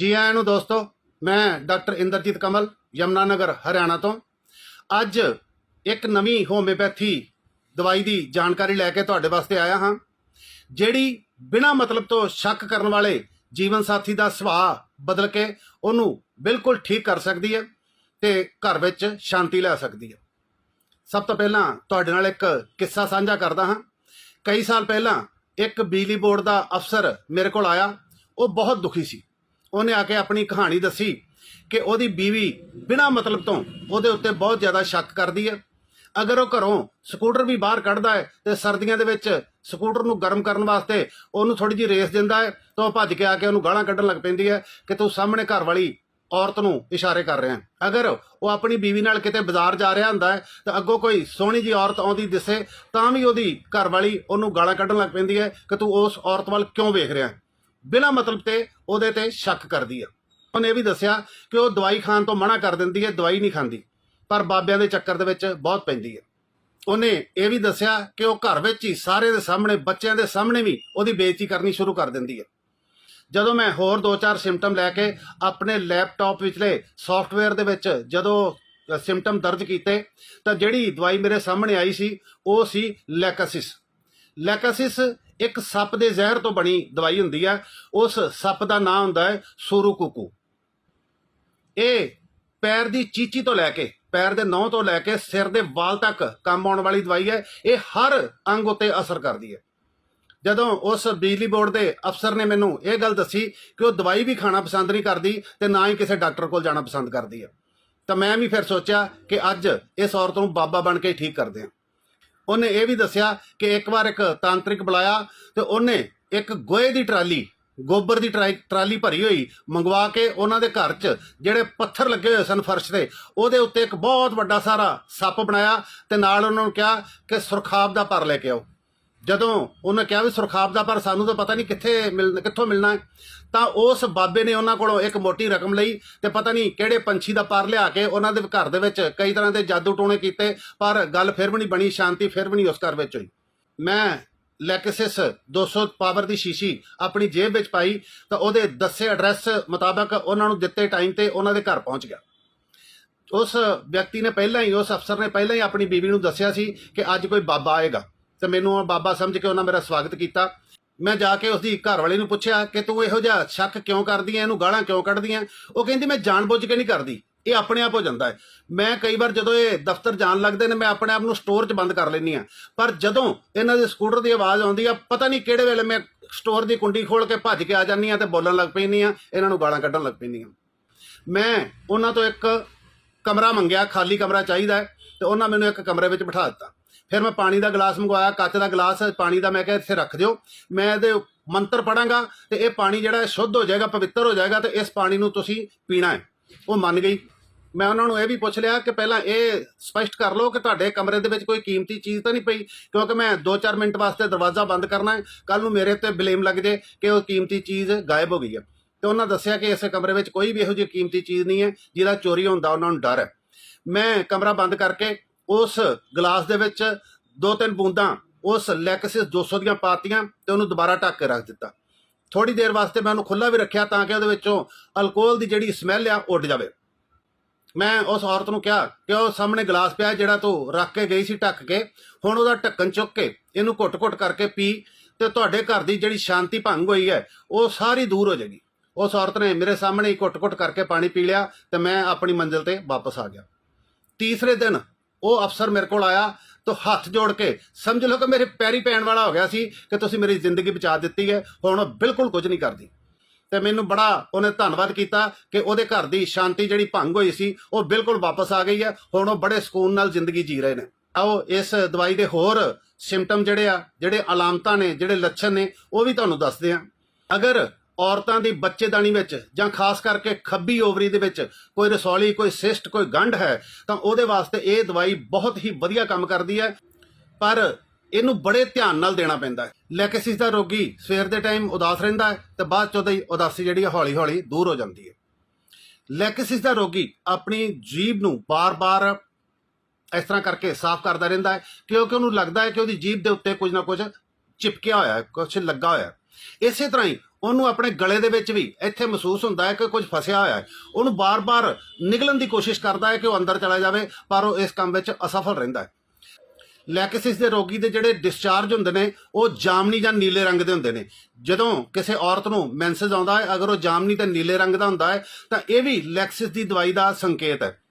ਜੀ ਆਇਆਂ ਨੂੰ ਦੋਸਤੋ, ਮੈਂ ਡਾਕਟਰ ਇੰਦਰਜੀਤ ਕਮਲ, ਯਮਨਾਨਗਰ, ਹਰਿਆਣਾ ਤੋਂ। ਅੱਜ ਇੱਕ ਨਵੀਂ ਹੋਮਿਓਪੈਥੀ ਦਵਾਈ ਦੀ ਜਾਣਕਾਰੀ ਲੈ ਕੇ ਤੁਹਾਡੇ ਵਾਸਤੇ ਆਇਆ ਹਾਂ, ਜਿਹੜੀ ਬਿਨਾਂ ਮਤਲਬ ਤੋਂ ਸ਼ੱਕ ਕਰਨ ਵਾਲੇ ਜੀਵਨ ਸਾਥੀ ਦਾ ਸੁਭਾਅ ਬਦਲ ਕੇ ਉਹਨੂੰ ਬਿਲਕੁਲ ਠੀਕ ਕਰ ਸਕਦੀ ਹੈ ਤੇ ਘਰ ਵਿੱਚ ਸ਼ਾਂਤੀ ਲੈ ਸਕਦੀ ਹੈ। ਸਭ ਤੋਂ ਪਹਿਲਾਂ ਤੁਹਾਡੇ ਨਾਲ ਇੱਕ ਕਿੱਸਾ ਸਾਂਝਾ ਕਰਦਾ ਹਾਂ। ਕਈ ਸਾਲ ਪਹਿਲਾਂ ਇੱਕ ਬਿਜਲੀ ਬੋਰਡ ਦਾ ਅਫਸਰ ਮੇਰੇ ਕੋਲ ਆਇਆ, ਉਹ ਬਹੁਤ ਦੁਖੀ ਸੀ। ਉਹਨੇ ਆ ਕੇ ਆਪਣੀ ਕਹਾਣੀ ਦੱਸੀ ਕਿ ਉਹਦੀ ਬੀਵੀ ਬਿਨਾਂ ਮਤਲਬ ਤੋਂ ਉਹਦੇ ਉੱਤੇ ਬਹੁਤ ਜ਼ਿਆਦਾ ਸ਼ੱਕ ਕਰਦੀ ਹੈ। ਅਗਰ ਉਹ ਘਰੋਂ ਸਕੂਟਰ ਵੀ ਬਾਹਰ ਕੱਢਦਾ ਹੈ ਤੇ ਸਰਦੀਆਂ ਦੇ ਵਿੱਚ ਸਕੂਟਰ ਨੂੰ ਗਰਮ ਕਰਨ ਵਾਸਤੇ ਉਹਨੂੰ ਥੋੜੀ ਜਿਹੀ ਰੇਸ ਦਿੰਦਾ ਹੈ, ਤਾਂ ਉਹ ਭੱਜ ਕੇ ਆ ਕੇ ਉਹਨੂੰ ਗਾਲਾਂ ਕੱਢਣ ਲੱਗ ਪੈਂਦੀ ਹੈ ਕਿ ਤੂੰ ਸਾਹਮਣੇ ਘਰ ਵਾਲੀ ਔਰਤ ਨੂੰ ਇਸ਼ਾਰੇ ਕਰ ਰਿਹਾ ਹੈ। ਅਗਰ ਉਹ ਆਪਣੀ ਬੀਵੀ ਨਾਲ ਕਿਤੇ ਬਾਜ਼ਾਰ ਜਾ ਰਿਹਾ ਹੁੰਦਾ ਹੈ, ਤਾਂ ਅੱਗੋਂ ਕੋਈ ਸੋਹਣੀ ਜੀ ਔਰਤ ਆਉਂਦੀ ਦਿਸੇ, ਤਾਂ ਵੀ ਉਹਦੀ ਘਰ ਵਾਲੀ ਉਹਨੂੰ ਗਾਲਾਂ ਕੱਢਣ ਲੱਗ ਪੈਂਦੀ ਹੈ ਕਿ ਤੂੰ ਉਸ ਔਰਤ ਵੱਲ ਕਿਉਂ ਵੇਖ ਰਿਹਾ ਹੈ। ਬਿਨਾਂ ਮਤਲਬ ਤੇ ਉਹਦੇ ਤੇ ਸ਼ੱਕ ਕਰਦੀ ਹੈ ਉਹਨੇ ਇਹ ਵੀ ਦੱਸਿਆ ਕਿ ਉਹ ਦਵਾਈ ਖਾਣ ਤੋਂ ਮਨਾ ਕਰ ਦਿੰਦੀ ਹੈ, ਦਵਾਈ ਨਹੀਂ ਖਾਂਦੀ, ਪਰ ਬਾਬਿਆਂ ਦੇ ਚੱਕਰ ਦੇ ਵਿੱਚ ਬਹੁਤ ਪੈਂਦੀ ਹੈ। ਉਹਨੇ ਇਹ ਵੀ ਦੱਸਿਆ ਕਿ ਉਹ ਘਰ ਵਿੱਚ ਹੀ ਸਾਰੇ ਦੇ ਸਾਹਮਣੇ, ਬੱਚਿਆਂ ਦੇ ਸਾਹਮਣੇ ਵੀ ਉਹਦੀ ਬੇਇੱਜ਼ਤੀ ਕਰਨੀ ਸ਼ੁਰੂ ਕਰ ਦਿੰਦੀ ਹੈ। ਜਦੋਂ ਮੈਂ ਹੋਰ 2-4 ਸਿੰਪਟਮ ਲੈ ਕੇ ਆਪਣੇ ਲੈਪਟਾਪ ਵਿਚਲੇ ਸੌਫਟਵੇਅਰ ਦੇ ਵਿੱਚ ਜਦੋਂ ਸਿੰਪਟਮ ਦਰਜ ਕੀਤੇ, ਤਾਂ ਜਿਹੜੀ ਦਵਾਈ ਮੇਰੇ ਸਾਹਮਣੇ ਆਈ ਸੀ, ਉਹ ਸੀ ਲੈਕਸਿਸ ਲੈਕਸਿਸ ਇੱਕ ਸੱਪ ਦੇ ਜ਼ਹਿਰ ਤੋਂ ਬਣੀ ਦਵਾਈ ਹੁੰਦੀ ਹੈ ਉਸ ਸੱਪ ਦਾ ਨਾਮ ਹੁੰਦਾ ਹੈ ਸੂਰੂਕੁਕੂ ਇਹ ਪੈਰ ਦੀ ਚੀਚੀ ਤੋਂ ਲੈ ਕੇ, ਪੈਰ ਦੇ ਨਹੁੰ ਤੋਂ ਲੈ ਕੇ ਸਿਰ ਦੇ ਵਾਲ ਤੱਕ ਕੰਮ ਆਉਣ ਵਾਲੀ ਦਵਾਈ ਹੈ। ਇਹ ਹਰ ਅੰਗ ਉਤੇ ਅਸਰ ਕਰਦੀ ਹੈ। ਜਦੋਂ ਉਸ ਬਿਜਲੀ ਬੋਰਡ ਦੇ ਅਫਸਰ ਨੇ ਮੈਨੂੰ ਇਹ ਗੱਲ ਦੱਸੀ ਕਿ ਉਹ ਦਵਾਈ ਵੀ ਖਾਣਾ ਪਸੰਦ ਨਹੀਂ ਕਰਦੀ ਤੇ ਨਾ ਹੀ ਕਿਸੇ ਡਾਕਟਰ ਕੋਲ ਜਾਣਾ ਪਸੰਦ ਕਰਦੀ ਹੈ, ਤਾਂ ਮੈਂ ਵੀ ਫਿਰ ਸੋਚਿਆ ਕਿ ਅੱਜ ਇਸ ਔਰਤ ਨੂੰ ਬਾਬਾ ਬਣ ਕੇ ਠੀਕ ਕਰਦੇ ਹਾਂ। ਉਹਨੇ ਇਹ ਵੀ ਦੱਸਿਆ ਕਿ ਇੱਕ ਵਾਰ ਇੱਕ ਤਾਂਤਰਿਕ ਬੁਲਾਇਆ ਤੇ ਉਹਨੇ ਇੱਕ ਗੋਹੇ ਦੀ ਟਰਾਲੀ, ਗੋਬਰ ਦੀ ਟਰਾਈ- ਟਰਾਲੀ ਭਰੀ ਹੋਈ ਮੰਗਵਾ ਕੇ ਉਹਨਾਂ ਦੇ ਘਰ 'ਚ ਜਿਹੜੇ ਪੱਥਰ ਲੱਗੇ ਹੋਏ ਸਨ ਫਰਸ਼ ਤੇ, ਉਹਦੇ ਉੱਤੇ ਇੱਕ ਬਹੁਤ ਵੱਡਾ ਸਾਰਾ ਸੱਪ ਬਣਾਇਆ ਤੇ ਨਾਲ ਉਹਨਾਂ ਨੂੰ ਕਿਹਾ ਕਿ ਸੁਰਖਾਬ ਦਾ ਪਰ ਲੈ ਕੇ ਆਓ। ਜਦੋਂ ਉਹਨੇ ਕਿਹਾ ਵੀ ਸੁਰਖਾਬ ਦਾ ਪਰ ਸਾਨੂੰ ਤਾਂ ਪਤਾ ਨਹੀਂ ਕਿੱਥੇ ਮਿਲ ਕਿੱਥੋਂ ਮਿਲਣਾ ਹੈ, ਤਾਂ ਉਸ ਬਾਬੇ ਨੇ ਉਹਨਾਂ ਕੋਲੋਂ ਇੱਕ ਮੋਟੀ ਰਕਮ ਲਈ ਤੇ ਪਤਾ ਨਹੀਂ ਕਿਹੜੇ ਪੰਛੀ ਦਾ ਪਰ ਲਿਆ ਕੇ ਉਹਨਾਂ ਦੇ ਘਰ ਦੇ ਵਿੱਚ ਕਈ ਤਰ੍ਹਾਂ ਦੇ ਜਾਦੂ ਟੋਣੇ ਕੀਤੇ, ਪਰ ਗੱਲ ਫਿਰ ਵੀ ਨਹੀਂ ਬਣੀ, ਸ਼ਾਂਤੀ ਫਿਰ ਵੀ ਨਹੀਂ ਉਸ ਘਰ ਵਿੱਚ ਹੋਈ। ਮੈਂ ਲੈਕਸਿਸ 200 ਪਾਵਰ ਦੀ ਸ਼ੀਸ਼ੀ ਆਪਣੀ ਜੇਬ ਵਿੱਚ ਪਾਈ ਤਾਂ ਉਹਦੇ ਦੱਸੇ ਐਡਰੈਸ ਮੁਤਾਬਕ ਉਹਨਾਂ ਨੂੰ ਦਿੱਤੇ ਟਾਈਮ ਤੇ ਉਹਨਾਂ ਦੇ ਘਰ ਪਹੁੰਚ ਗਿਆ। ਉਸ ਵਿਅਕਤੀ ਨੇ ਪਹਿਲਾਂ ਹੀ, ਉਸ ਅਫਸਰ ਨੇ ਪਹਿਲਾਂ ਹੀ ਆਪਣੀ ਬੀਵੀ ਨੂੰ ਦੱਸਿਆ ਸੀ ਕਿ ਅੱਜ ਕੋਈ ਬਾਬਾ ਆਏਗਾ। ਤੇ ਮੈਨੂੰ ਉਹ ਬਾਬਾ ਸਮਝ ਕੇ ਉਹਨਾਂ ਮੇਰਾ ਸਵਾਗਤ ਕੀਤਾ। ਮੈਂ ਜਾ ਕੇ ਉਸਦੀ ਘਰ ਵਾਲੀ ਨੂੰ ਪੁੱਛਿਆ ਕਿ ਤੂੰ ਇਹੋ ਜਿਹਾ ਸ਼ੱਕ ਕਿਉਂ ਕਰਦੀ ਐ? ਇਹਨੂੰ ਗਾਲਾਂ ਕਿਉਂ ਕੱਢਦੀ ਐ? ਉਹ ਕਹਿੰਦੀ, ਮੈਂ ਜਾਣਬੁੱਝ ਕੇ ਨਹੀਂ ਕਰਦੀ। ਇਹ ਆਪਣੇ ਆਪ ਹੋ ਜਾਂਦਾ ਹੈ। ਮੈਂ ਕਈ ਵਾਰ ਜਦੋਂ ਇਹ ਦਫ਼ਤਰ ਜਾਣ ਲੱਗਦੇ ਨੇ, ਮੈਂ ਆਪਣੇ ਆਪ ਨੂੰ ਸਟੋਰ 'ਚ ਬੰਦ ਕਰ ਲੈਂਦੀ ਆ ਪਰ ਜਦੋਂ ਇਹਨਾਂ ਦੇ ਸਕੂਟਰ ਦੀ ਆਵਾਜ਼ ਆਉਂਦੀ ਆ, ਪਤਾ ਨਹੀਂ ਕਿਹੜੇ ਵੇਲੇ ਮੈਂ ਸਟੋਰ ਦੀ ਕੁੰਡੀ ਖੋਲ ਕੇ ਭੱਜ ਕੇ ਆ ਜਾਂਦੀ ਆ ਤੇ ਬੋਲਣ ਲੱਗ ਪੈਂਦੀ ਆ ਇਹਨਾਂ ਨੂੰ ਗਾਲਾਂ ਕੱਢਣ ਲੱਗ ਪੈਂਦੀ ਆ ਮੈਂ ਉਹਨਾਂ ਤੋਂ ਇੱਕ ਕਮਰਾ ਮੰਗਿਆ, ਖਾਲੀ ਕਮਰਾ ਚਾਹੀਦਾ ਹੈ ਤੇ ਉਹਨਾਂ ਮੈਨੂੰ ਇੱਕ ਕਮਰੇ ਵਿੱਚ ਬਿਠਾ ਦਿੱਤਾ। ਫਿਰ ਮੈਂ ਪਾਣੀ ਦਾ ਗਲਾਸ ਮੰਗਵਾਇਆ, ਕੱਚ ਦਾ ਗਲਾਸ, ਪਾਣੀ ਦਾ ਮੈਂ ਕਿਹਾ ਇੱਥੇ ਰੱਖ ਦਿਓ। ਮੈਂ ਇਹਦੇ ਮੰਤਰ ਪੜਾਂਗਾ ਤੇ ਇਹ ਪਾਣੀ ਜਿਹੜਾ ਸ਼ੁੱਧ ਹੋ ਜਾਏਗਾ, ਪਵਿੱਤਰ ਹੋ ਜਾਏਗਾ ਤੇ ਇਸ ਪਾਣੀ ਨੂੰ ਤੁਸੀਂ ਪੀਣਾ ਹੈ। ਉਹ ਮੰਨ ਗਈ। ਮੈਂ ਉਹਨਾਂ ਨੂੰ ਇਹ ਵੀ ਪੁੱਛ ਲਿਆ ਕਿ ਪਹਿਲਾਂ ਇਹ ਸਪਸ਼ਟ ਕਰ ਲਓ ਕਿ ਤੁਹਾਡੇ ਕਮਰੇ ਦੇ ਵਿੱਚ ਕੋਈ ਕੀਮਤੀ ਚੀਜ਼ ਤਾਂ ਨਹੀਂ ਪਈ, ਕਿਉਂਕਿ ਮੈਂ 2-4 ਮਿੰਟ ਵਾਸਤੇ ਦਰਵਾਜ਼ਾ ਬੰਦ ਕਰਨਾ ਹੈ। ਕੱਲ ਨੂੰ ਮੇਰੇ ਤੇ ਬਲੇਮ ਲੱਗ ਜੇ ਕਿ ਉਹ ਕੀਮਤੀ ਚੀਜ਼ ਗਾਇਬ ਹੋ ਗਈ ਹੈ। ਤੇ ਉਹਨਾਂ ਦੱਸਿਆ ਕਿ ਇਸ ਕਮਰੇ ਵਿੱਚ ਕੋਈ ਵੀ ਇਹੋ ਜਿਹੀ ਕੀਮਤੀ ਚੀਜ਼ ਨਹੀਂ ਹੈ, ਜਿਹਦਾ ਚੋਰੀ ਹੁੰਦਾ ਉਹਨਾਂ ਨੂੰ ਡਰ ਹੈ। ਮੈਂ ਕਮਰਾ ਬੰਦ ਕਰਕੇ ਉਸ ਗਲਾਸ ਦੇ ਵਿੱਚ ਦੋ ਤਿੰਨ ਬੂੰਦਾਂ, ਉਸ ਲੈਕਸਿਸ 200 ਦੀਆਂ ਪਾਤੀਆਂ ਤੇ ਉਹਨੂੰ ਦੁਬਾਰਾ ਢੱਕ ਕੇ ਰੱਖ ਦਿੱਤਾ। ਥੋੜੀ ਦੇਰ ਵਾਸਤੇ ਮੈਂ ਉਹਨੂੰ ਖੁੱਲਾ ਵੀ ਰੱਖਿਆ ਤਾਂ ਕਿ ਉਹਦੇ ਵਿੱਚੋਂ ਅਲਕੋਹਲ ਦੀ ਜਿਹੜੀ ਸਮੈਲ ਆ ਉੱਡ ਜਾਵੇ। ਮੈਂ ਉਸ ਔਰਤ ਨੂੰ ਕਿਹਾ ਕਿ ਉਹ ਸਾਹਮਣੇ ਗਲਾਸ ਪਿਆ ਜਿਹੜਾ ਤੂੰ ਰੱਖ ਕੇ ਗਈ ਸੀ ਢੱਕ ਕੇ, ਹੁਣ ਉਹਦਾ ਢੱਕਣ ਚੁੱਕ ਕੇ ਇਹਨੂੰ ਘੁੱਟ-ਘੁੱਟ ਕਰਕੇ ਪੀ ਤੇ ਤੁਹਾਡੇ ਘਰ ਦੀ ਜਿਹੜੀ ਸ਼ਾਂਤੀ ਭੰਗ ਹੋਈ ਹੈ, ਉਹ ਸਾਰੀ ਦੂਰ ਹੋ ਜਾਏਗੀ। ਉਸ ਔਰਤ ਨੇ ਮੇਰੇ ਸਾਹਮਣੇ ਹੀ ਘੁੱਟ-ਘੁੱਟ ਕਰਕੇ ਪਾਣੀ ਪੀ ਲਿਆ ਤੇ ਮੈਂ ਆਪਣੀ ਮੰਜ਼ਿਲ ਤੇ ਵਾਪਸ ਆ ਗਿਆ। ਤੀਸਰੇ ਦਿਨ ਉਹ ਅਫਸਰ ਮੇਰੇ ਕੋਲ ਆਇਆ ਤਾਂ ਹੱਥ ਜੋੜ ਕੇ, ਸਮਝ ਲਓ ਕਿ ਮੇਰੇ ਪੈਰੀ ਪੈਣ ਵਾਲਾ ਹੋ ਗਿਆ ਸੀ ਕਿ ਤੁਸੀਂ ਮੇਰੀ ਜ਼ਿੰਦਗੀ ਬਚਾ ਦਿੱਤੀ ਹੈ, ਹੁਣ ਉਹ ਬਿਲਕੁਲ ਕੁਝ ਨਹੀਂ ਕਰਦੀ। ਤੇ ਮੈਨੂੰ ਬੜਾ ਉਹਨੇ ਧੰਨਵਾਦ ਕੀਤਾ ਕਿ ਉਹਦੇ ਘਰ ਦੀ ਸ਼ਾਂਤੀ ਜਿਹੜੀ ਭੰਗ ਹੋਈ ਸੀ, ਉਹ ਬਿਲਕੁਲ ਵਾਪਸ ਆ ਗਈ ਹੈ, ਹੁਣ ਉਹ ਬੜੇ ਸਕੂਨ ਨਾਲ ਜ਼ਿੰਦਗੀ ਜੀ ਰਹੇ ਨੇ। ਆਓ, ਇਸ ਦਵਾਈ ਦੇ ਹੋਰ ਸਿੰਪਟਮ ਜਿਹੜੇ ਆ, ਜਿਹੜੇ ਅਲਾਮਤਾਂ ਨੇ, ਜਿਹੜੇ ਲੱਛਣ ਨੇ, ਉਹ ਵੀ ਤੁਹਾਨੂੰ ਦੱਸਦੇ ਆ ਅਗਰ ਔਰਤਾਂ ਦੀ ਬੱਚੇਦਾਨੀ ਵਿੱਚ ਜਾਂ ਖਾਸ ਕਰਕੇ ਖੱਬੀ ਓਵਰੀ ਦੇ ਵਿੱਚ ਕੋਈ ਰਸੌਲੀ, ਕੋਈ ਸਿਸਟ, ਕੋਈ ਗੰਢ ਹੈ, ਤਾਂ ਉਹਦੇ ਵਾਸਤੇ ਇਹ ਦਵਾਈ ਬਹੁਤ ਹੀ ਵਧੀਆ ਕੰਮ ਕਰਦੀ ਹੈ। ਪਰ ਇਹਨੂੰ ਬੜੇ ਧਿਆਨ ਨਾਲ ਦੇਣਾ ਪੈਂਦਾ ਹੈ। ਲੈਕਸਿਸ ਦਾ ਰੋਗੀ ਸਵੇਰ ਦੇ ਟਾਈਮ ਉਦਾਸ ਰਹਿੰਦਾ ਹੈ ਤੇ ਬਾਅਦ ਚ ਉਹਦੀ ਉਦਾਸੀ ਜਿਹੜੀ ਹੈ ਹੌਲੀ ਹੌਲੀ ਦੂਰ ਹੋ ਜਾਂਦੀ ਹੈ। ਲੈਕੇਸਿਸ ਦਾ ਰੋਗੀ ਆਪਣੀ ਜੀਭ ਨੂੰ ਬਾਰ-ਬਾਰ ਇਸ ਤਰ੍ਹਾਂ ਕਰਕੇ ਸਾਫ਼ ਕਰਦਾ ਰਹਿੰਦਾ ਹੈ, ਕਿਉਂਕਿ ਉਹਨੂੰ ਲੱਗਦਾ ਹੈ ਕਿ ਉਹਦੀ ਜੀਭ ਦੇ ਉੱਤੇ ਕੁਝ ਨਾ ਕੁਝ ਚਿਪਕਿਆ ਹੋਇਆ ਹੈ, ਕੁਝ ਲੱਗਾ ਹੋਇਆ ਹੈ। ਇਸੇ ਤਰ੍ਹਾਂ ਹੀ ਉਹਨੂੰ ਆਪਣੇ ਗਲੇ ਦੇ ਵਿੱਚ ਵੀ ਇੱਥੇ ਮਹਿਸੂਸ ਹੁੰਦਾ ਹੈ ਕਿ ਕੁਝ ਫਸਿਆ ਹੋਇਆ ਹੈ। ਉਹਨੂੰ ਬਾਰ-ਬਾਰ ਨਿਕਲਣ ਦੀ ਕੋਸ਼ਿਸ਼ ਕਰਦਾ ਹੈ ਕਿ ਉਹ ਅੰਦਰ ਚਲਾ ਜਾਵੇ, ਪਰ ਉਹ ਇਸ ਕੰਮ ਵਿੱਚ ਅਸਫਲ ਰਹਿੰਦਾ ਹੈ। ਲੈਕਸਿਸ ਦੇ ਰੋਗੀ ਦੇ ਜਿਹੜੇ ਡਿਸਚਾਰਜ ਹੁੰਦੇ ਨੇ, ਉਹ ਜਾਮਨੀ ਜਾਂ ਨੀਲੇ ਰੰਗ ਦੇ ਹੁੰਦੇ ਨੇ। ਜਦੋਂ ਕਿਸੇ ਔਰਤ ਨੂੰ ਮੈਂਸੇਜ ਆਉਂਦਾ ਹੈ, ਅਗਰ ਉਹ ਜਾਮਨੀ ਤੇ ਨੀਲੇ ਰੰਗ ਦਾ ਹੁੰਦਾ ਹੈ, ਤਾਂ ਇਹ ਵੀ ਲੈਕਸਿਸ ਦੀ ਦਵਾਈ ਦਾ ਸੰਕੇਤ ਹੈ।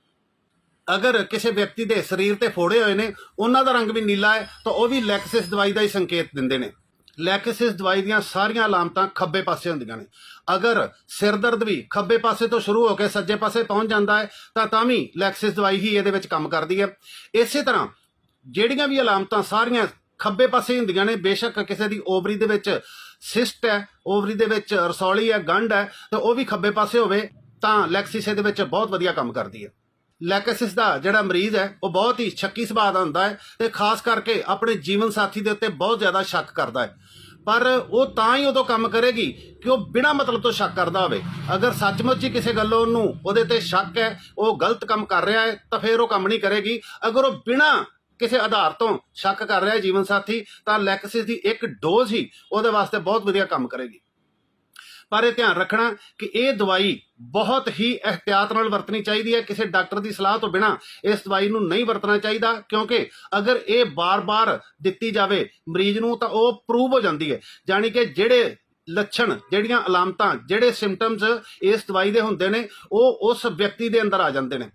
ਅਗਰ ਕਿਸੇ ਵਿਅਕਤੀ ਦੇ ਸਰੀਰ ਤੇ ਫੋੜੇ ਹੋਏ ਨੇ, ਉਹਨਾਂ ਦਾ ਰੰਗ ਵੀ ਨੀਲਾ ਹੈ, ਤਾਂ ਉਹ ਵੀ ਲੈਕਸਿਸ ਦਵਾਈ ਦਾ ਹੀ ਸੰਕੇਤ ਦਿੰਦੇ ਨੇ। ਲੈਕਸਿਸ ਦਵਾਈ ਦੀਆਂ ਸਾਰੀਆਂ ਅਲਾਮਤਾਂ ਖੱਬੇ ਪਾਸੇ ਹੁੰਦੀਆਂ ਨੇ। ਅਗਰ ਸਿਰ ਦਰਦ ਵੀ ਖੱਬੇ ਪਾਸੇ ਤੋਂ ਸ਼ੁਰੂ ਹੋ ਕੇ ਸੱਜੇ ਪਾਸੇ ਪਹੁੰਚ ਜਾਂਦਾ ਹੈ, ਤਾਂ ਤਾਂ ਵੀ ਲੈਕਸਿਸ ਦਵਾਈ ਹੀ ਇਹਦੇ ਵਿੱਚ ਕੰਮ ਕਰਦੀ ਹੈ। ਇਸੇ ਤਰ੍ਹਾਂ ਜਿਹੜੀਆਂ ਵੀ ਅਲਾਮਤਾਂ ਸਾਰੀਆਂ ਖੱਬੇ ਪਾਸੇ ਹੀ ਹੁੰਦੀਆਂ ਨੇ, ਬੇਸ਼ੱਕ ਕਿਸੇ ਦੀ ਓਵਰੀ ਦੇ ਵਿੱਚ ਸਿਸਟ ਹੈ, ਓਵਰੀ ਦੇ ਵਿੱਚ ਰਸੌਲੀ ਹੈ, ਗੰਢ ਹੈ, ਤਾਂ ਉਹ ਵੀ ਖੱਬੇ ਪਾਸੇ ਹੋਵੇ, ਤਾਂ ਲੈਕਸਿਸ ਇਹਦੇ ਵਿੱਚ ਬਹੁਤ ਵਧੀਆ ਕੰਮ ਕਰਦੀ ਹੈ। ਲੈਕਸਿਸ ਦਾ ਜਿਹੜਾ ਮਰੀਜ਼ ਹੈ, ਉਹ ਬਹੁਤ ਹੀ ਸ਼ੱਕੀ ਸੁਭਾਅ ਦਾ ਹੁੰਦਾ ਹੈ ਤੇ ਖਾਸ ਕਰਕੇ ਆਪਣੇ ਜੀਵਨ ਸਾਥੀ ਦੇ ਉੱਤੇ ਬਹੁਤ ਜ਼ਿਆਦਾ ਸ਼ੱਕ ਕਰਦਾ ਹੈ। ਪਰ ਉਹ ਤਾਂ ਹੀ ਉਦੋਂ ਕੰਮ ਕਰੇਗੀ ਕਿ ਉਹ ਬਿਨਾਂ ਮਤਲਬ ਤੋਂ ਸ਼ੱਕ ਕਰਦਾ ਹੋਵੇ। ਅਗਰ ਸੱਚਮੁੱਚ ਹੀ ਕਿਸੇ ਗੱਲੋਂ ਉਹਨੂੰ ਉਹਦੇ ਤੇ ਸ਼ੱਕ ਹੈ, ਉਹ ਗਲਤ ਕੰਮ ਕਰ ਰਿਹਾ ਹੈ, ਤਾਂ ਫਿਰ ਉਹ ਕੰਮ ਨਹੀਂ ਕਰੇਗੀ। ਅਗਰ ਉਹ ਬਿਨਾਂ ਕਿਸੇ ਆਧਾਰ ਤੋਂ ਸ਼ੱਕ ਕਰ ਰਿਹਾ ਹੈ ਜੀਵਨ ਸਾਥੀ, ਤਾਂ ਲੈਕਸਿਸ ਦੀ ਇੱਕ ਡੋਜ਼ ਹੀ ਉਹਦੇ ਵਾਸਤੇ ਬਹੁਤ ਵਧੀਆ ਕੰਮ ਕਰੇਗੀ। ਪਰ ਇਹ ਧਿਆਨ ਰੱਖਣਾ ਕਿ ਇਹ ਦਵਾਈ ਬਹੁਤ ਹੀ ਇhtiyਾਤ ਨਾਲ ਵਰਤਣੀ ਚਾਹੀਦੀ ਹੈ ਕਿਸੇ ਡਾਕਟਰ ਦੀ ਸਲਾਹ ਤੋਂ ਬਿਨਾ। ਇਸ ਦਵਾਈ ਨੂੰ ਨਹੀਂ ਵਰਤਣਾ ਚਾਹੀਦਾ ਕਿਉਂਕਿ ਅਗਰ ਇਹ ਬਾਰ-ਬਾਰ ਦਿੱਤੀ ਜਾਵੇ ਮਰੀਜ਼ ਨੂੰ ਤਾਂ ਉਹ ਪ੍ਰੂਵ ਹੋ ਜਾਂਦੀ ਹੈ। ਜਾਣੀ ਕਿ ਜਿਹੜੇ ਲੱਛਣ, ਜਿਹੜੀਆਂ ਅਲਾਮਤਾਂ, ਜਿਹੜੇ ਸਿੰਪਟਮਸ ਇਸ ਦਵਾਈ ਦੇ ਹੁੰਦੇ ਨੇ, ਉਹ ਉਸ ਵਿਅਕਤੀ ਦੇ ਅੰਦਰ ਆ ਜਾਂਦੇ ਨੇ।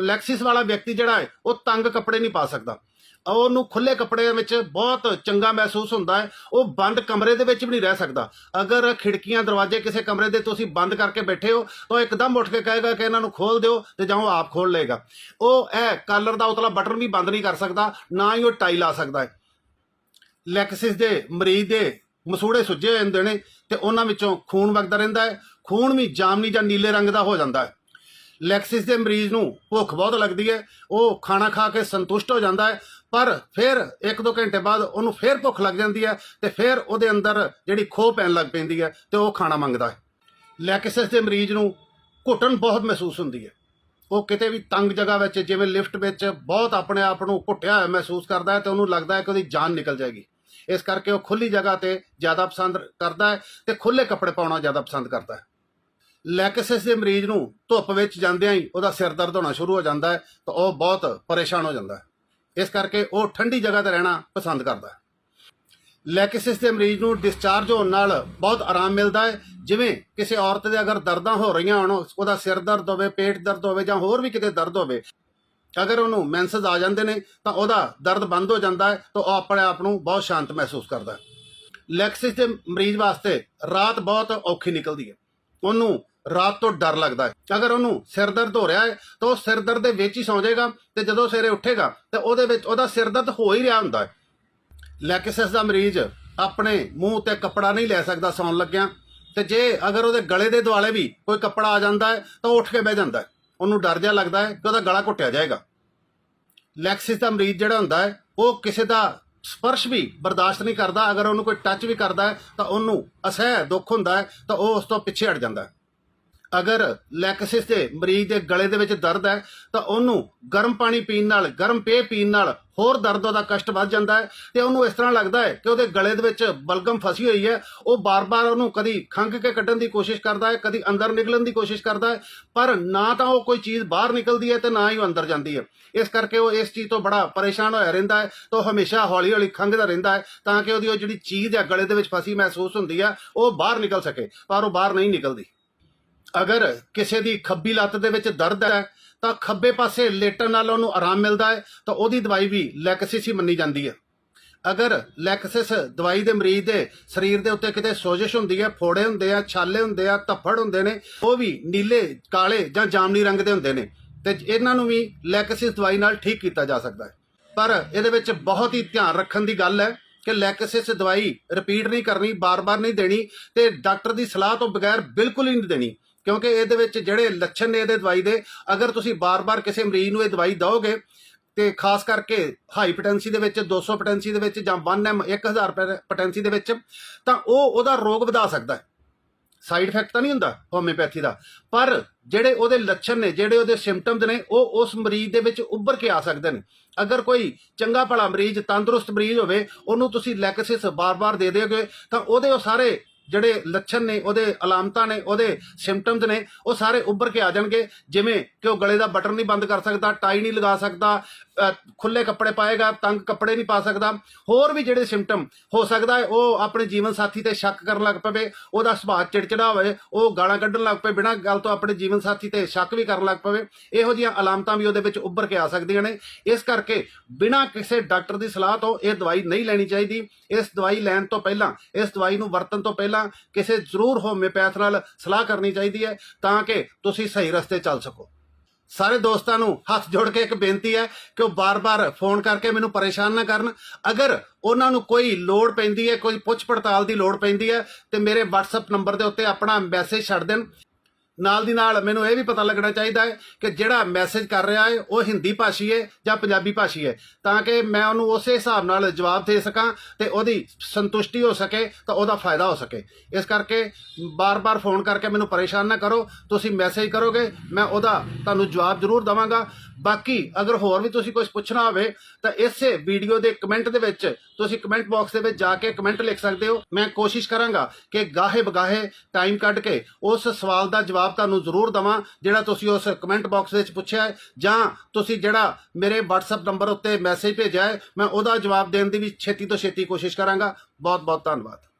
ਲੈਕਸਿਸ ਵਾਲਾ ਵਿਅਕਤੀ ਜਿਹੜਾ ਹੈ, ਉਹ ਤੰਗ ਕੱਪੜੇ ਨਹੀਂ ਪਾ ਸਕਦਾ। ਉਹਨੂੰ ਖੁੱਲੇ ਕੱਪੜਿਆਂ ਵਿੱਚ ਬਹੁਤ ਚੰਗਾ ਮਹਿਸੂਸ ਹੁੰਦਾ ਹੈ। ਉਹ ਬੰਦ ਕਮਰੇ ਦੇ ਵਿੱਚ ਵੀ ਨਹੀਂ ਰਹਿ ਸਕਦਾ। ਅਗਰ ਖਿੜਕੀਆਂ, ਦਰਵਾਜ਼ੇ ਕਿਸੇ ਕਮਰੇ ਦੇ ਤੁਸੀਂ ਬੰਦ ਕਰਕੇ ਬੈਠੇ ਹੋ, ਤਾਂ ਉਹ ਇੱਕਦਮ ਉੱਠ ਕੇ ਕਹੇਗਾ ਕਿ ਇਹਨਾਂ ਨੂੰ ਖੋਲ ਦਿਓ ਤੇ ਜਾਂ ਉਹ ਆਪ ਖੋਲ ਲਏਗਾ। ਉਹ ਇਹ ਕਾਲਰ ਦਾ ਉਤਲਾ ਬਟਨ ਵੀ ਬੰਦ ਨਹੀਂ ਕਰ ਸਕਦਾ, ਨਾ ਹੀ ਉਹ ਟਾਈ ਲਾ ਸਕਦਾ ਹੈ। ਲੈਕਸਿਸ ਦੇ ਮਰੀਜ਼ ਦੇ ਮਸੂੜੇ ਸੁੱਜੇ ਹੋਏ ਹੁੰਦੇ ਨੇ ਤੇ ਉਹਨਾਂ ਵਿੱਚੋਂ ਖੂਨ ਵਗਦਾ ਰਹਿੰਦਾ ਹੈ। ਖੂਨ ਵੀ ਜਾਮਨੀ ਜਾਂ ਨੀਲੇ ਰੰਗ ਦਾ ਹੋ ਜਾਂਦਾ ਹੈ। ਲੈਕਸਿਸ ਦੇ ਮਰੀਜ਼ ਨੂੰ ਭੁੱਖ ਬਹੁਤ ਲੱਗਦੀ ਹੈ। ਉਹ ਖਾਣਾ ਖਾ ਕੇ ਸੰਤੁਸ਼ਟ ਹੋ ਜਾਂਦਾ ਹੈ। ਪਰ ਫਿਰ 1-2 ਘੰਟੇ ਬਾਅਦ ਉਹਨੂੰ ਫਿਰ ਭੁੱਖ ਲੱਗ ਜਾਂਦੀ ਹੈ ਤੇ ਫਿਰ ਉਹਦੇ ਅੰਦਰ ਜਿਹੜੀ ਖੋਹ ਪੈਣ ਲੱਗ ਪੈਂਦੀ ਹੈ ਤੇ ਉਹ ਖਾਣਾ ਮੰਗਦਾ ਹੈ। ਲੈਕਸਿਸ ਦੇ ਮਰੀਜ਼ ਨੂੰ ਘੁੱਟਣ ਬਹੁਤ ਮਹਿਸੂਸ ਹੁੰਦੀ ਹੈ। ਉਹ ਕਿਤੇ ਵੀ ਤੰਗ ਜਗ੍ਹਾ ਵਿੱਚ, ਜਿਵੇਂ ਲਿਫਟ ਵਿੱਚ ਬਹੁਤ ਆਪਣੇ ਆਪ ਨੂੰ ਘੁੱਟਿਆ ਹੋਇਆ ਮਹਿਸੂਸ ਕਰਦਾ ਹੈ ਤੇ ਉਹਨੂੰ ਲੱਗਦਾ ਹੈ ਕਿ ਉਹਦੀ ਜਾਨ ਨਿਕਲ ਜਾਏਗੀ। ਇਸ ਕਰਕੇ ਉਹ ਖੁੱਲੀ ਜਗ੍ਹਾ ਤੇ ਜ਼ਿਆਦਾ ਪਸੰਦ ਕਰਦਾ ਹੈ ਤੇ ਖੁੱਲੇ ਕੱਪੜੇ ਪਾਉਣਾ ਜ਼ਿਆਦਾ ਪਸੰਦ ਕਰਦਾ ਹੈ। ਲੈਕਸਿਸ ਦੇ ਮਰੀਜ਼ ਨੂੰ ਧੁੱਪ ਵਿੱਚ ਜਾਂਦਿਆਂ ਹੀ ਉਹਦਾ ਸਿਰ ਦਰਦ ਹੋਣਾ ਸ਼ੁਰੂ ਹੋ ਜਾਂਦਾ ਹੈ ਤਾਂ ਉਹ ਬਹੁਤ ਪਰੇਸ਼ਾਨ ਹੋ ਜਾਂਦਾ ਹੈ। ਇਸ ਕਰਕੇ ਉਹ ਠੰਡੀ ਜਗ੍ਹਾ ਤੇ ਰਹਿਣਾ ਪਸੰਦ ਕਰਦਾ ਹੈ। ਲੈਕਸਿਸ ਦੇ ਮਰੀਜ਼ ਨੂੰ ਡਿਸਚਾਰਜ ਹੋਣ ਨਾਲ ਬਹੁਤ ਆਰਾਮ ਮਿਲਦਾ ਹੈ। ਜਿਵੇਂ ਕਿਸੇ ਔਰਤ ਦੇ ਅਗਰ ਦਰਦਾਂ ਹੋ ਰਹੀਆਂ ਹੋਣ, ਉਹਦਾ ਸਿਰ ਦਰਦ ਹੋਵੇ, ਪੇਟ ਦਰਦ ਹੋਵੇ ਜਾਂ ਹੋਰ ਵੀ ਕਿਤੇ ਦਰਦ ਹੋਵੇ, ਅਗਰ ਉਹਨੂੰ ਮੈਂਸਸ ਆ ਜਾਂਦੇ ਨੇ, ਤਾਂ ਉਹਦਾ ਦਰਦ ਬੰਦ ਹੋ ਜਾਂਦਾ ਹੈ ਤਾਂ ਉਹ ਆਪਣੇ ਆਪ ਨੂੰ ਬਹੁਤ ਸ਼ਾਂਤ ਮਹਿਸੂਸ ਕਰਦਾ ਹੈ। ਲੈਕਸਿਸ ਦੇ ਮਰੀਜ਼ ਵਾਸਤੇ ਰਾਤ ਬਹੁਤ ਔਖੀ ਨਿਕਲਦੀ ਹੈ। ਉਹਨੂੰ ਰਾਤ ਤੋਂ ਡਰ ਲੱਗਦਾ ਹੈ। ਅਗਰ ਉਹਨੂੰ ਸਿਰ ਦਰਦ ਹੋ ਰਿਹਾ ਹੈ, ਤਾਂ ਉਹ ਸਿਰ ਦਰਦ ਦੇ ਵਿੱਚ ਹੀ ਸੌਂ ਜਾਏਗਾ ਤੇ ਜਦੋਂ ਸਵੇਰੇ ਉੱਠੇਗਾ, ਤੇ ਉਹਦੇ ਵਿੱਚ ਉਹਦਾ ਸਿਰ ਦਰਦ ਹੋ ਹੀ ਰਿਹਾ ਹੁੰਦਾ ਹੈ। ਲੈਕਸਿਸ ਦਾ ਮਰੀਜ਼ ਆਪਣੇ ਮੂੰਹ ਤੇ ਕੱਪੜਾ ਨਹੀਂ ਲੈ ਸਕਦਾ ਸੌਣ ਲੱਗਿਆ, ਤੇ ਜੇ ਅਗਰ ਉਹਦੇ ਗਲੇ ਦੇ ਦੁਆਲੇ ਵੀ ਕੋਈ ਕੱਪੜਾ ਆ ਜਾਂਦਾ ਹੈ, ਤਾਂ ਉਹ ਉੱਠ ਕੇ ਬਹਿ ਜਾਂਦਾ ਹੈ। ਉਹਨੂੰ ਡਰ ਜਿਹਾ ਲੱਗਦਾ ਹੈ ਕਿ ਉਹਦਾ ਗਲਾ ਘੁੱਟਿਆ ਜਾਏਗਾ। ਲੈਕਸਿਸ ਦਾ ਮਰੀਜ਼ ਜਿਹੜਾ ਹੁੰਦਾ ਹੈ, ਉਹ ਕਿਸੇ ਦਾ ਸਪਰਸ਼ ਵੀ ਬਰਦਾਸ਼ਤ ਨਹੀਂ ਕਰਦਾ। ਅਗਰ ਉਹਨੂੰ ਕੋਈ ਟੱਚ ਵੀ ਕਰਦਾ ਹੈ, ਤਾਂ ਉਹਨੂੰ ਅਸਹਿ ਦੁੱਖ ਹੁੰਦਾ ਹੈ, ਤਾਂ ਉਹ ਉਸ ਤੋਂ ਪਿੱਛੇ ਹਟ ਜਾਂਦਾ ਹੈ। ਅਗਰ ਲੈਕਸਿਸ ਦੇ ਮਰੀਜ਼ ਦੇ ਗਲੇ ਦੇ ਵਿੱਚ ਦਰਦ ਹੈ, ਤਾਂ ਉਹਨੂੰ ਗਰਮ ਪਾਣੀ ਪੀਣ ਨਾਲ, ਗਰਮ ਪੇ ਪੀਣ ਨਾਲ ਹੋਰ ਦਰਦ ਦਾ ਕਸ਼ਟ ਵੱਧ ਜਾਂਦਾ ਹੈ ਤੇ ਉਹਨੂੰ ਇਸ ਤਰ੍ਹਾਂ ਲੱਗਦਾ ਹੈ ਕਿ ਉਹਦੇ ਗਲੇ ਦੇ ਵਿੱਚ ਬਲਗਮ ਫਸੀ ਹੋਈ ਹੈ। ਉਹ ਬਾਰ-ਬਾਰ ਉਹਨੂੰ ਕਦੀ ਖੰਘ ਕੇ ਕੱਢਣ ਦੀ ਕੋਸ਼ਿਸ਼ ਕਰਦਾ ਹੈ, ਕਦੀ ਅੰਦਰ ਨਿਕਲਣ ਦੀ ਕੋਸ਼ਿਸ਼ ਕਰਦਾ ਹੈ, ਪਰ ਨਾ ਤਾਂ ਉਹ ਕੋਈ ਚੀਜ਼ ਬਾਹਰ ਨਿਕਲਦੀ ਹੈ ਤੇ ਨਾ ਹੀ ਉਹ ਅੰਦਰ ਜਾਂਦੀ ਹੈ। ਇਸ ਕਰਕੇ ਉਹ ਇਸ ਚੀਜ਼ ਤੋਂ ਬੜਾ ਪਰੇਸ਼ਾਨ ਹੋਇਆ ਰਹਿੰਦਾ ਹੈ ਤਾਂ ਉਹ ਹਮੇਸ਼ਾ ਹੌਲੀ-ਹੌਲੀ ਖੰਘਦਾ ਰਹਿੰਦਾ ਹੈ ਤਾਂ ਕਿ ਉਹਦੀ ਉਹ ਜਿਹੜੀ ਚੀਜ਼ ਹੈ, ਗਲੇ ਦੇ ਵਿੱਚ ਫਸੀ ਮਹਿਸੂਸ ਹੁੰਦੀ ਹੈ, ਉਹ ਬਾਹਰ ਨਿਕਲ ਸਕੇ, ਪਰ ਉਹ ਬਾਹਰ ਨਹੀਂ ਨਿਕਲਦੀ। ਅਗਰ ਕਿਸੇ ਦੀ ਖੱਬੀ ਲੱਤ ਦੇ ਵਿੱਚ ਦਰਦ ਹੈ, ਤਾਂ ਖੱਬੇ ਪਾਸੇ ਲੇਟਣ ਨਾਲ ਉਹਨੂੰ ਆਰਾਮ ਮਿਲਦਾ ਹੈ, ਤਾਂ ਉਹਦੀ ਦਵਾਈ ਵੀ ਲੈਕਸਿਸ ਹੀ ਮੰਨੀ ਜਾਂਦੀ ਹੈ। ਅਗਰ ਲੈਕਸਿਸ ਦਵਾਈ ਦੇ ਮਰੀਜ਼ ਦੇ ਸਰੀਰ ਦੇ ਉੱਤੇ ਕਿਤੇ ਸੋਜਿਸ਼ ਹੁੰਦੀ ਹੈ, ਫੋੜੇ ਹੁੰਦੇ ਆ, ਛਾਲੇ ਹੁੰਦੇ ਆ, ਧੱਫੜ ਹੁੰਦੇ ਨੇ, ਉਹ ਵੀ ਨੀਲੇ, ਕਾਲੇ ਜਾਂ ਜਾਮਨੀ ਰੰਗ ਦੇ ਹੁੰਦੇ ਨੇ, ਤੇ ਇਹਨਾਂ ਨੂੰ ਵੀ ਲੈਕਸਿਸ ਦਵਾਈ ਨਾਲ ਠੀਕ ਕੀਤਾ ਜਾ ਸਕਦਾ ਹੈ। ਪਰ ਇਹਦੇ ਵਿੱਚ ਬਹੁਤ ਹੀ ਧਿਆਨ ਰੱਖਣ ਦੀ ਗੱਲ ਹੈ ਕਿ ਲੈਕਸਿਸ ਦਵਾਈ ਰਿਪੀਟ ਨਹੀਂ ਕਰਨੀ, ਬਾਰ-ਬਾਰ ਨਹੀਂ ਦੇਣੀ ਤੇ ਡਾਕਟਰ ਦੀ ਸਲਾਹ ਤੋਂ ਬਗੈਰ ਬਿਲਕੁਲ ਹੀ ਨਹੀਂ ਦੇਣੀ। ਕਿਉਂਕਿ ਇਹਦੇ ਵਿੱਚ ਜਿਹੜੇ ਲੱਛਣ ਨੇ ਇਹਦੇ ਦਵਾਈ ਦੇ, ਅਗਰ ਤੁਸੀਂ ਬਾਰ-ਬਾਰ ਕਿਸੇ ਮਰੀਜ਼ ਨੂੰ ਇਹ ਦਵਾਈ ਦਿਓਗੇ, ਤੇ ਖਾਸ ਕਰਕੇ ਹਾਈ ਪੋਟੈਂਸੀ ਦੇ ਵਿੱਚ 200 ਪੋਟੈਂਸੀ ਦੇ ਵਿੱਚ ਜਾਂ 1m 1000 ਪੋਟੈਂਸੀ ਦੇ ਵਿੱਚ, ਤਾਂ ਉਹ ਉਹਦਾ ਰੋਗ ਵਧਾ ਸਕਦਾ ਹੈ। ਸਾਈਡ ਇਫੈਕਟ ਤਾਂ ਨਹੀਂ ਹੁੰਦਾ ਹੋਮਿਓਪੈਥੀ ਦਾ, ਪਰ ਜਿਹੜੇ ਉਹਦੇ ਲੱਛਣ ਨੇ, ਜਿਹੜੇ ਉਹਦੇ ਸਿੰਪਟਮਸ ਨੇ, ਉਹ ਉਸ ਮਰੀਜ਼ ਦੇ ਵਿੱਚ ਉੱਭਰ ਕੇ ਆ ਸਕਦੇ ਨੇ। ਅਗਰ ਕੋਈ ਚੰਗਾ ਭਲਾ ਮਰੀਜ਼, ਤੰਦਰੁਸਤ ਮਰੀਜ਼ ਹੋਵੇ, ਉਹਨੂੰ ਤੁਸੀਂ ਲੈਕਸਿਸ ਬਾਰ-ਬਾਰ ਦੇ ਦਿਓਗੇ, ਤਾਂ ਉਹਦੇ ਉਹ ਸਾਰੇ ਜਿਹੜੇ ਲੱਛਣ ਨੇ ਉਹਦੇ ਅਲਾਮਤਾਂ ਨੇ ਉਹਦੇ ਸਿੰਪਟਮਸ ਨੇ ਉਹ ਸਾਰੇ ਉੱਭਰ ਕੇ ਆ ਜਾਣਗੇ। ਜਿਵੇਂ ਕਿ ਉਹ ਗਲੇ ਦਾ ਬਟਨ ਨਹੀਂ ਬੰਦ ਕਰ ਸਕਦਾ ਟਾਈ ਨਹੀਂ ਲਗਾ ਸਕਦਾ ਅ, ਖੁੱਲੇ ਕੱਪੜੇ ਪਾਏਗਾ ਤੰਗ ਕੱਪੜੇ ਨਹੀਂ ਪਾ ਸਕਦਾ। ਹੋਰ ਵੀ ਜਿਹੜੇ ਸਿੰਪਟਮ ਹੋ ਸਕਦਾ ਹੈ ਉਹ ਆਪਣੇ ਜੀਵਨ ਸਾਥੀ ਤੇ ਸ਼ੱਕ ਕਰਨ ਲੱਗ ਪਵੇ ਉਹਦਾ ਸੁਭਾਅ ਚਿੜਚਿੜਾ ਹੋਵੇ ਉਹ ਗਾਲਾਂ ਕੱਢਣ ਲੱਗ ਪਵੇ ਬਿਨਾਂ ਗੱਲ ਤੋਂ ਆਪਣੇ ਜੀਵਨ ਸਾਥੀ ਤੇ ਸ਼ੱਕ ਵੀ ਕਰਨ ਲੱਗ ਪਵੇ ਇਹੋ ਜਿਹੀਆਂ ਅਲਾਮਤਾਂ ਵੀ ਉਹਦੇ ਵਿੱਚ ਉੱਭਰ ਕੇ ਆ ਸਕਦੀਆਂ ਨੇ। ਇਸ ਕਰਕੇ ਬਿਨਾਂ ਕਿਸੇ ਡਾਕਟਰ ਦੀ ਸਲਾਹ ਤੋਂ ਇਹ ਦਵਾਈ ਨਹੀਂ ਲੈਣੀ ਚਾਹੀਦੀ। ਇਸ ਦਵਾਈ ਲੈਣ ਤੋਂ ਪਹਿਲਾਂ ਇਸ ਦਵਾਈ ਨੂੰ ਵਰਤਣ ਤੋਂ ਪਹਿਲਾਂ ਪਹਿਲਾਂ ਕਿਸੇ ਜ਼ਰੂਰ ਹੋਮਿਓਪੈਥ ਨਾਲ ਸਲਾਹ ਕਰਨੀ ਚਾਹੀਦੀ ਹੈ ਤਾਂ ਕਿ ਤੁਸੀਂ ਸਹੀ ਰਸਤੇ ਚੱਲ ਸਕੋ। ਸਾਰੇ ਦੋਸਤਾਂ ਨੂੰ ਹੱਥ ਜੋੜ ਕੇ ਇੱਕ ਬੇਨਤੀ ਹੈ ਕਿ ਉਹ ਬਾਰ-ਬਾਰ ਫੋਨ ਕਰਕੇ ਮੈਨੂੰ ਪਰੇਸ਼ਾਨ ਨਾ ਕਰਨ। ਅਗਰ ਉਹਨਾਂ ਨੂੰ ਕੋਈ ਲੋੜ ਪੈਂਦੀ ਹੈ, ਕੋਈ ਪੁੱਛ ਪੜਤਾਲ ਦੀ ਲੋੜ ਪੈਂਦੀ ਹੈ, ਤੇ ਮੇਰੇ WhatsApp ਨੰਬਰ ਦੇ ਉੱਤੇ ਆਪਣਾ ਮੈਸੇਜ ਛੱਡ ਦੇਣ। ਨਾਲ ਦੀ ਨਾਲ ਮੈਨੂੰ ਇਹ ਵੀ ਪਤਾ ਲੱਗਣਾ ਚਾਹੀਦਾ ਹੈ ਕਿ ਜਿਹੜਾ ਮੈਸੇਜ ਕਰ ਰਿਹਾ ਹੈ, ਉਹ ਹਿੰਦੀ ਭਾਸ਼ੀ ਹੈ ਜਾਂ ਪੰਜਾਬੀ ਭਾਸ਼ੀ ਹੈ। ਤਾਂ ਕਿ ਮੈਂ ਉਹਨੂੰ ਉਸੇ ਹਿਸਾਬ ਨਾਲ ਜਵਾਬ ਦੇ ਸਕਾਂ ਤੇ ਉਹਦੀ ਸੰਤੁਸ਼ਟੀ ਹੋ ਸਕੇ ਤਾਂ ਉਹਦਾ ਫਾਇਦਾ ਹੋ ਸਕੇ। ਇਸ ਕਰਕੇ ਬਾਰ-ਬਾਰ ਫੋਨ ਕਰਕੇ ਮੈਨੂੰ ਪਰੇਸ਼ਾਨ ਨਾ ਕਰੋ। ਤੁਸੀਂ ਮੈਸੇਜ ਕਰੋਗੇ, ਮੈਂ ਉਹਦਾ ਤੁਹਾਨੂੰ ਜਵਾਬ ਜ਼ਰੂਰ ਦਵਾਂਗਾ। ਬਾਕੀ ਅਗਰ ਹੋਰ ਵੀ ਤੁਸੀਂ ਕੁਝ ਪੁੱਛਣਾ ਹੋਵੇ, ਤਾਂ ਇਸੇ ਵੀਡੀਓ ਦੇ ਕਮੈਂਟ ਦੇ ਵਿੱਚ ਤੁਸੀਂ ਕਮੈਂਟ ਬਾਕਸ ਦੇ ਵਿੱਚ ਜਾ ਕੇ ਕਮੈਂਟ ਲਿਖ ਸਕਦੇ ਹੋ। ਮੈਂ ਕੋਸ਼ਿਸ਼ ਕਰਾਂਗਾ ਕਿ ਗਾਹੇ ਬਗਾਹੇ ਟਾਈਮ ਕੱਢ ਕੇ ਉਸ ਸਵਾਲ ਦਾ ਜਵਾਬ ਤੁਹਾਨੂੰ ਜ਼ਰੂਰ ਦਵਾਂ, ਜਿਹੜਾ ਤੁਸੀਂ ਉਸ ਕਮੈਂਟ ਬਾਕਸ ਵਿੱਚ ਪੁੱਛਿਆ ਹੈ, ਜਾਂ ਤੁਸੀਂ ਜਿਹੜਾ ਮੇਰੇ WhatsApp ਨੰਬਰ ਉੱਤੇ ਮੈਸੇਜ ਭੇਜਿਆ ਹੈ, ਮੈਂ ਉਹਦਾ ਜਵਾਬ ਦੇਣ ਦੀ ਵੀ ਛੇਤੀ ਤੋਂ ਛੇਤੀ ਕੋਸ਼ਿਸ਼ ਕਰਾਂਗਾ। ਬਹੁਤ ਬਹੁਤ ਧੰਨਵਾਦ।